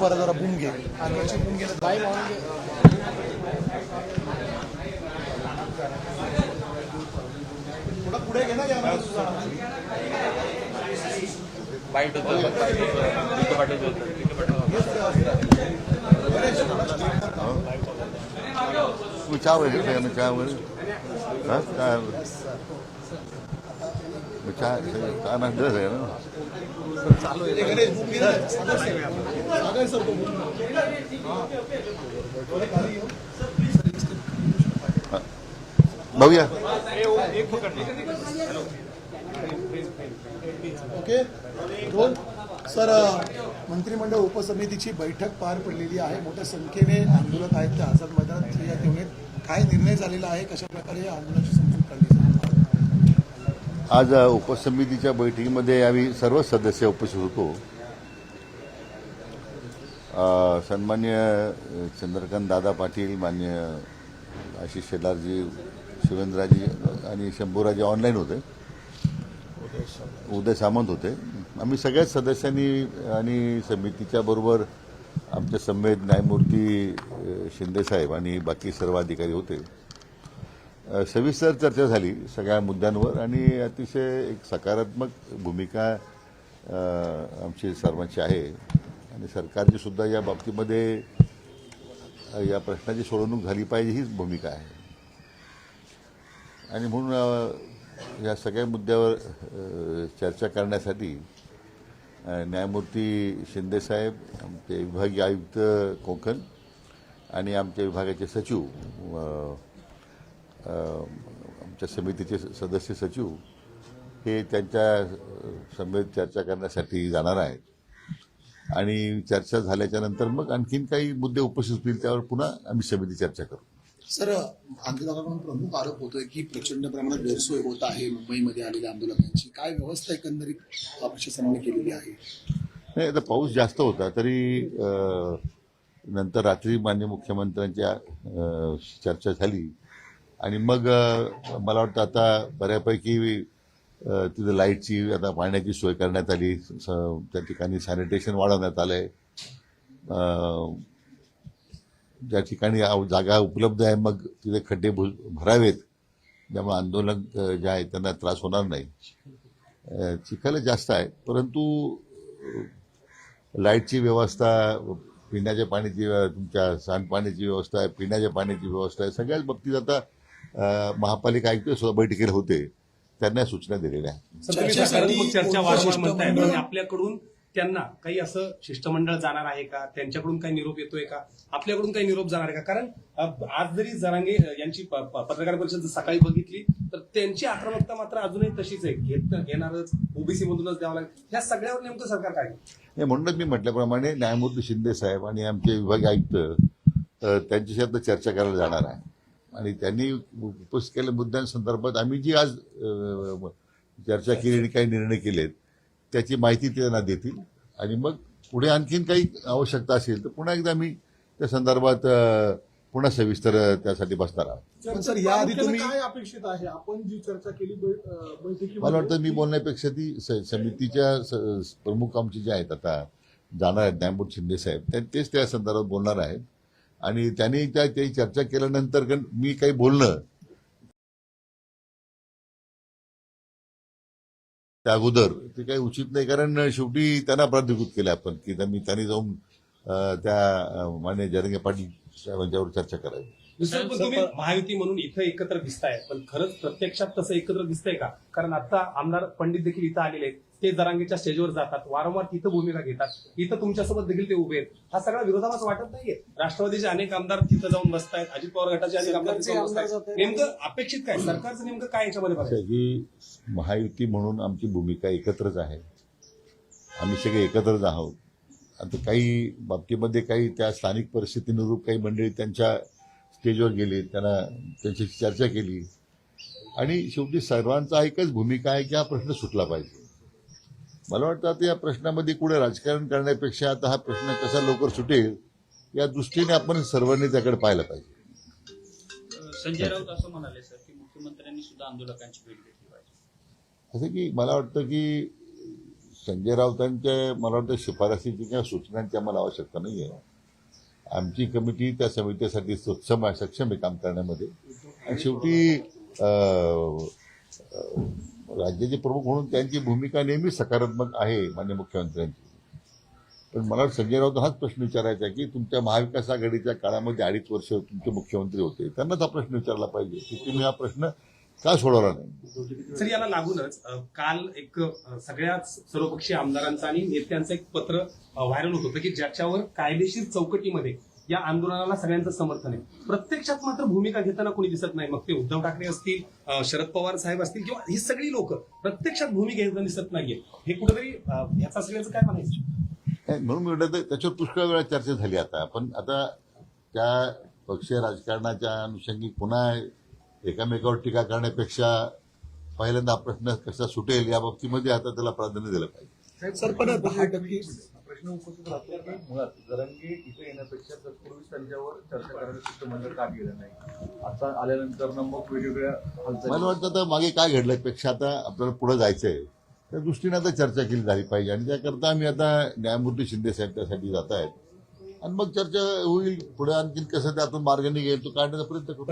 राहा जरा बूम घे. बाई थोडा पुढे ना बाईट होतं. पाटील तुम्ही चहा वगैरे घेतलं का ना चहा आहे सर ओके. दोन. सर मंत्रिमंडळ उपसमितीची बैठक पार पडलेली आहे. मोठ्या संख्येने आंदोलक आहेत ते आझाद मैदानात. या तेवढे काय निर्णय झालेला आहे? कशा प्रकारे या आंदोलनाची समजूत काढली आज उपसमितीच्या बैठकीमध्ये आम्ही सर्व सदस्य उपस्थित होतो. सन्मान्य चंद्रकांत दादा पाटील मान्य आशिष शेलारजी शिवेंद्राजी आणि शंभूराजी ऑनलाईन होते. उदय सामंत होते. आम्ही सगळ्याच सदस्यांनी आणि समितीच्या बरोबर आमच्या संवेद न्यायमूर्ती शिंदेसाहेब आणि बाकी सर्व अधिकारी होते. सविस्तर चर्चा झाली सगळ्या मुद्द्यांवर आणि अतिशय एक सकारात्मक भूमिका आमची सर्वांची आहे. आणि सरकारची सुद्धा या बाबतीमध्ये या प्रश्नाची सोडवणूक झाली पाहिजे हीच भूमिका आहे. आणि म्हणून या सगळ्या मुद्द्यावर चर्चा करण्यासाठी न्यायमूर्ती शिंदेसाहेब आमचे विभागीय आयुक्त कोकण आणि आमच्या विभागाचे सचिव आमच्या समितीचे सदस्य सचिव हे त्यांच्या समेत चर्चा करण्यासाठी जाणार आहेत. आणि चर्चा झाल्याच्यानंतर मग आणखीन काही मुद्दे उपस्थित होतील त्यावर पुन्हा आम्ही समिती चर्चा करू. सर आंदोलकांकडून प्रमुख आरोप होतोय की प्रचंड प्रमाणात गैरसोय होत आहे. मुंबईमध्ये आलेल्या आंदोलकांची काय व्यवस्था एकंदरीत प्रशासनाने केलेली आहे? नाही आता पाऊस जास्त होता तरी नंतर रात्री मान्य मुख्यमंत्र्यांच्या चर्चा झाली. आणि मग मला वाटतं आता बऱ्यापैकी तिथं लाईटची आता पाण्याची सोय करण्यात आली. स- त्या ठिकाणी सॅनिटेशन वाढवण्यात आलं आहे ज्या ठिकाणी जागा उपलब्ध आहे मग तिथे खड्डे भु- भरावेत. त्यामुळे आंदोलक जे आहे त्यांना त्रास होणार नाही. अ, चिखल जास्त आहे. परंतु लाईटची व्यवस्था पिण्याच्या पाण्याची तुमच्या सांडपाण्याची व्यवस्था आहे पिण्याच्या पाण्याची व्यवस्था आहे सगळ्याच बाबतीत आता महापालिका आयुक्त सुद्धा बैठकीला होते. त्यांना सूचना दिलेल्या आहेत. पण आपल्याकडून त्यांना काही असं शिष्टमंडळ जाणार आहे का? त्यांच्याकडून काही निरोप येतोय का? आपल्याकडून काही निरोप जाणार आहे का? कारण आज जरी जरांगे यांची पत्रकार परिषद जर सकाळी बघितली तर त्यांची आक्रमकता मात्र अजूनही तशीच आहे. घेत घेणारच ओबीसी मधूनच द्यावं लागेल. ह्या सगळ्यावर नेमकं सरकार काय हे म्हणूनच मी म्हटल्याप्रमाणे न्यायमूर्ती शिंदे साहेब आणि आमचे विभागीय आयुक्त त्यांच्याशी आता चर्चा करायला जाणार आहे. आणि त्यांनी उपस्थित केलेल्या मुद्द्यांसंदर्भात. आम्ही जी आज चर्चा केली आणि काही निर्णय केलेत त्याची माहिती ते त्यांना देतील. आणि मग पुढे आणखीन काही आवश्यकता असेल तर पुन्हा एकदा आम्ही त्या संदर्भात पुन्हा सविस्तर त्यासाठी बसणार आहोत. सर याआधी तुम्ही काय अपेक्षित आहे? आपण जी चर्चा केली मला वाटतं मी बोलण्यापेक्षा ती स- समितीच्या स- प्रमुख आमचे जे आहेत आता जाणार आहेत न्यायमूर्ती शिंदे साहेब तेच त्या संदर्भात बोलणार आहेत. आणि त्यांनी त्या काही चर्चा केल्यानंतर मी काही बोलणं त्या अगोदर ते काही उचित नाही कारण शेवटी त्यांना प्राधिकृत केलं आपण की त्यांनी त्यांनी जाऊन त्या मान्य जरंगे पाटील साहेबांच्यावर चर्चा करावी. दुसरं पण तुम्ही महायुती म्हणून इथं एकत्र दिसताय पण खरंच प्रत्यक्षात तसं एकत्र दिसतंय का? कारण आता आमदार पंडित देखील इथं आलेले आहेत. ते जरांगेच्या स्टेजवर जातात वारंवार तिथं भूमिका घेतात इथं तुमच्यासोबत देखील ते उभे आहेत. हा सगळा विरोधाभास वाटत नाहीये. राष्ट्रवादीचे अनेक आमदार तिथं जाऊन बसतायत अजित पवार गटाचे अनेक आमदार तिथं जाऊन बसतायत नेमकं अपेक्षित काय? सरकारचं नेमकं काय याच्यामध्ये की महायुती म्हणून आमची भूमिका एकत्रच आहे. आम्ही सगळे एकत्रच आहोत. आता काही बाबतीमध्ये काही त्या स्थानिक परिस्थितीनुरूप काही मंडळी त्यांच्या स्टेजवर गेली त्यांना त्यांच्याशी चर्चा केली. आणि शेवटी सर्वांचा एकच भूमिका आहे की हा प्रश्न सुटला पाहिजे. मला वाटतं आता या प्रश्नामध्ये कुठे राजकारण करण्यापेक्षा आता हा प्रश्न कसा लवकर सुटेल या दृष्टीने आपण सर्वांनी त्याकडे पाहायला पाहिजे. संजय राऊत असं म्हणाले सर की मुख्यमंत्र्यांनी सुद्धा आंदोलकांची भेट घेतली पाहिजे. असं की मला वाटतं की संजय राऊतांच्या मला वाटतं शिफारसीची किंवा सूचनांची आम्हाला आवश्यकता नाही आहे आमची कमिटी त्या समितीसाठी सक्षम आहे सक्षम आहे काम करण्यामध्ये. आणि शेवटी राज्याचे प्रमुख म्हणून त्यांची भूमिका नेहमी सकारात्मक आहे मान्य मुख्यमंत्र्यांची. पण मला संजय राऊत हाच प्रश्न विचारायचा आहे की तुमच्या महाविकास आघाडीच्या काळामध्ये अडीच वर्ष तुमचे मुख्यमंत्री होते त्यांनाच हा प्रश्न विचारला पाहिजे की तुम्ही हा प्रश्न का सोडवला नाही? सर याला लागूनच काल एक सगळ्याच सर्वपक्षीय आमदारांचं आणि नेत्यांचं एक पत्र व्हायरल होत होतं की ज्याच्यावर कायदेशीर चौकटीमध्ये या आंदोलनाला सगळ्यांचं समर्थन आहे. प्रत्यक्षात मात्र भूमिका घेताना कोणी दिसत नाही. मग ते उद्धव ठाकरे असतील शरद पवार साहेब असतील किंवा ही सगळी लोक प्रत्यक्षात भूमिका घेताना दिसत नाहीये. हे कुठेतरी याचा सगळ्याचं काय म्हणायचं? म्हणून मी म्हटलं तर त्याच्यावर पुष्कळ वेळा चर्चा झाली आता. पण आता त्या पक्षीय राजकारणाच्या अनुषंगिक पुन्हा एकामेकावर टीका करण्यापेक्षा पहिल्यांदा प्रश्न कसा सुटेल या बाबतीमध्ये आता त्याला प्राधान्य दिलं पाहिजे. सर पण दहा टक्के प्रश्न उपस्थित राहतो की मुळात जरंगे इथे येण्यापेक्षा तत्पूर्वीच त्यांच्यावर चर्चा करायला शिष्टमंडळ का गेलं नाही? आता आल्यानंतर ना मग वेगवेगळ्या हालचाली. मला वाटतं आता मागे काय घडलं पेक्षा आता आपल्याला पुढे जायचंय. त्या दृष्टीने आता चर्चा केली झाली पाहिजे. आणि त्याकरता आम्ही आता न्यायमूर्ती शिंदे साहेब त्यासाठी जात आहेत. आणि मग चर्चा होईल. पुढे आणखीन कसं त्यातून मार्ग निघेल तो काढण्याचा प्रयत्न करू.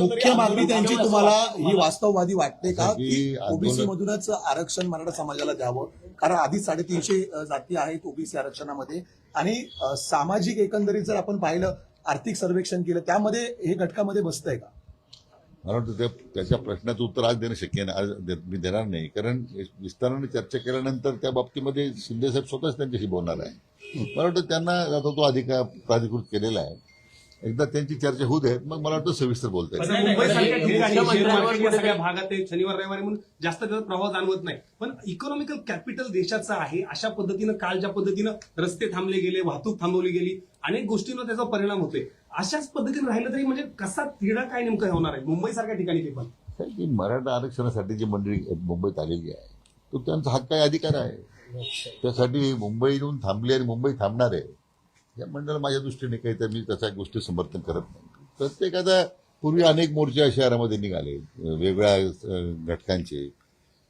मुख्य मागणी त्यांची तुम्हाला ही वास्तववादी वाटते का ओबीसी मधूनच आरक्षण मराठा समाजाला द्यावं? कारण आधी साडेतीनशे जाती आहेत ओबीसी आरक्षणामध्ये. आणि सामाजिक एकंदरीत जर आपण पाहिलं आर्थिक सर्वेक्षण केलं त्यामध्ये हे घटकामध्ये बसतंय का? मला वाटतं त्या त्याच्या प्रश्नाचं उत्तर आज देणं शक्य नाही. आज मी देणार नाही. कारण विस्ताराने चर्चा केल्यानंतर त्या बाबतीमध्ये शिंदेसाहेब स्वतःच त्यांच्याशी बोलणार आहे मला वाटतं त्यांना आता तो अधिकार प्राधिकृत केलेला आहे. एकदा त्यांची चर्चा होऊ दे मग मला वाटतं सविस्तर बोलता येईल. ठिकाणी भागात आहे शनिवार रविवारी म्हणून जास्त त्याचा प्रभाव जाणवत नाही. पण इकॉनॉमिकल कॅपिटल देशाचं आहे अशा पद्धतीनं काल ज्या पद्धतीनं रस्ते थांबले गेले वाहतूक थांबवली गेली अनेक गोष्टींवर त्याचा परिणाम होतोय. अशाच पद्धतीने राहिलं तरी म्हणजे कसा तिढा काय नेमकं होणार आहे? मुंबईसारख्या ठिकाणी ते पण. मराठा आरक्षणासाठी जी मंडळी मुंबईत आलेली आहे तो त्यांचा हक्क अधिकार आहे. त्यासाठी मुंबईहून थांबली आणि मुंबई थांबणार आहे. या मंडळ माझ्या दृष्टीने काही तर मी तशा गोष्टी समर्थन करत नाही. प्रत्येकाचा पूर्वी अनेक मोर्चे शहरामध्ये निघाले वेगळ्या वेगवेगळ्या घटकांचे.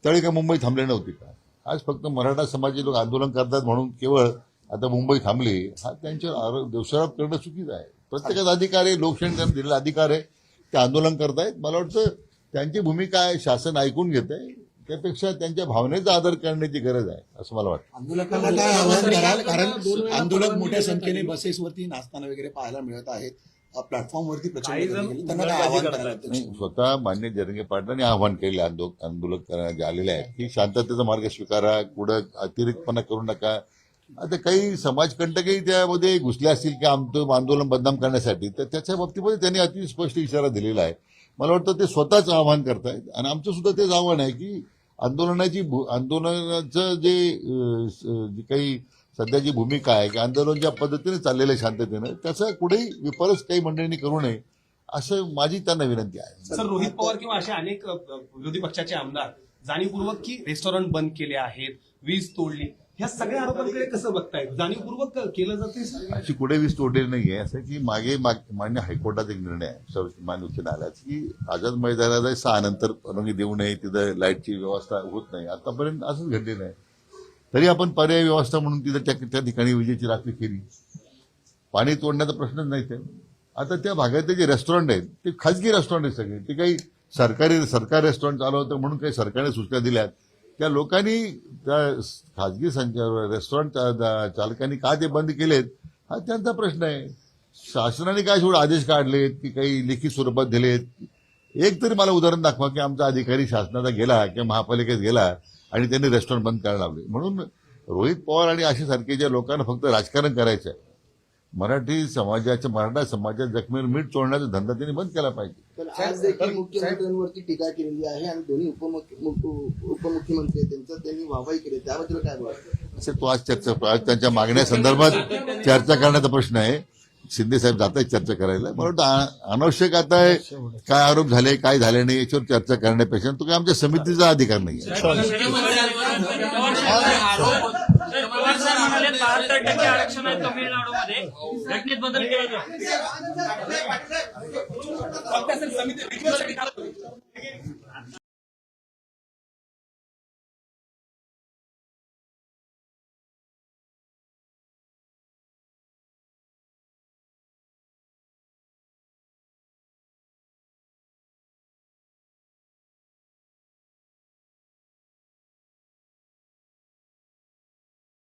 त्यावेळी का मुंबई थांबले नव्हती का? आज फक्त मराठा समाजाचे लोक आंदोलन करतात म्हणून केवळ आता मुंबई थांबली. हा त्यांच्यावर आरोप दोषारोप करणं चुकीचं आहे. प्रत्येकाचा अधिकार आहे लोकशाही त्यांना दिलेला अधिकार आहे. ते आंदोलन करतायत. मला वाटतं त्यांची भूमिका आहे शासन ऐकून घेत आहे त्यापेक्षा त्यांच्या भावनेचा आदर करण्याची गरज आहे असं मला वाटतं. आंदोलकांना काय आव्हान कराल कारण आंदोलक मोठ्या संख्येने बसेसवरती नाचताना वगैरे पाहायला मिळत आहेत. प्लॅटफॉर्मवरती स्वतः मान्य जरंगे पाटलांनी आवाहन केले आंदोलक जे आलेले आहेत. की शांततेचा मार्ग स्वीकारा कुठं अतिरिक्तपणा करू नका. आता काही समाजकंटकही त्यामध्ये घुसले असतील की आमचं आंदोलन बदनाम करण्यासाठी तर त्याच्या बाबतीमध्ये त्यांनी अति स्पष्ट इशारा दिलेला आहे. मला वाटतं ते स्वतःच आवाहन करतायत. आणि आमचं सुद्धा तेच आव्हान आहे की आंदोलनाची आंदोलनाचं जे जी काही सध्याची भूमिका आहे की आंदोलन ज्या पद्धतीने चाललेलं आहे शांततेनं त्याचा कुठेही विपरच काही मंडळींनी करू नये असं माझी त्यांना विनंती आहे. सर रोहित पवार किंवा असे अनेक विरोधी पक्षाचे आमदार जाणीवपूर्वक की रेस्टॉरंट बंद केले आहेत वीज तोडली? ह्या सगळ्या आरोपांकडे कसं बघताय? जाणीवपूर्वक केलं जाते अशी कुठे वीज तोडलेली नाहीये. असं की मागे माग- मान्य हायकोर्टात एक निर्णय आहे. सर्व मान्य उच्च न्यायालयात की आझाद मैदानाला सहा नंतर परवानगी देऊ नये तिथं लाईटची व्यवस्था होत नाही. आतापर्यंत असंच घडलेलं आहे. तरी आपण पर्यायी व्यवस्था म्हणून तिथं त्या ठिकाणी विजेची राखी केली. पाणी तोडण्याचा प्रश्नच नाही ते आता त्या भागातले जे रेस्टॉरंट आहेत ते खाजगी रेस्टॉरंट आहेत सगळे. ते काही सरकारी सरकार रेस्टॉरंट चालू होतं म्हणून काही सरकारने सूचना दिल्यात. त्या लोकांनी त्या खाजगी संचार रेस्टॉरंट चालकांनी का ते बंद केलेत हा त्यांचा प्रश्न आहे. शासनाने काय शेवट आदेश काढलेत की काही लिखित स्वरूपात दिलेत? एक तरी मला उदाहरण दाखवा की आमचा अधिकारी शासनाचा गेला किंवा महापालिकेत गेला आणि त्यांनी रेस्टॉरंट बंद करायला लावले. म्हणून रोहित पवार आणि अशा सारखे लोकांना फक्त राजकारण करायचं आहे मराठी समाजाच्या मराठा समाजाच्या जखमीवर मीठ चोळण्याचा धंदा त्यांनी बंद केला पाहिजे. पण आज देखील मुख्यमंत्र्यांवरती टीका केलेली आहे आणि दोन्ही उपमुख्य मुख्य- उपमुख्यमंत्री आहेत, त्यांचं त्यांनी वाहवाही केली त्याबद्दल काय बोलाल असे तो आज चर्चा आज त्यांच्या मागण्या संदर्भात चर्चा करण्याचा प्रश्न आहे. शिंदे साहेब जात आहेत चर्चा करायला. मला वाटतं अनावश्यक आता हे काय आरोप झाले काय झाले नाही याच्यावर चर्चा करण्यापेक्षा तो काय आमच्या समितीचा अधिकार नाही सत्तर टक्के आरक्षण आहे तमिळनाडूमध्ये. घटनेत बदल केला जातो समिती